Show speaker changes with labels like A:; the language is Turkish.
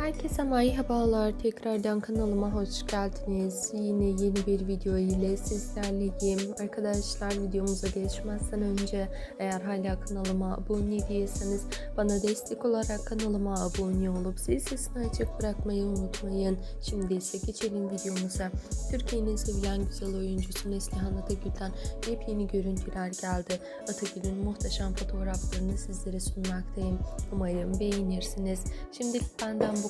A: Herkese merhabalar. Tekrardan kanalıma hoş geldiniz. Yine yeni bir video ile sizlerleyim. Arkadaşlar videomuza geçmezden önce eğer hala kanalıma abone değilseniz bana destek olarak kanalıma abone olup zil sesini açık bırakmayı unutmayın. Şimdi ise geçelim videomuza. Türkiye'nin sevilen güzel oyuncusu Neslihan Atagül'den yepyeni görüntüler geldi. Atagül'ün muhteşem fotoğraflarını sizlere sunmaktayım. Umarım beğenirsiniz. Şimdilik benden bu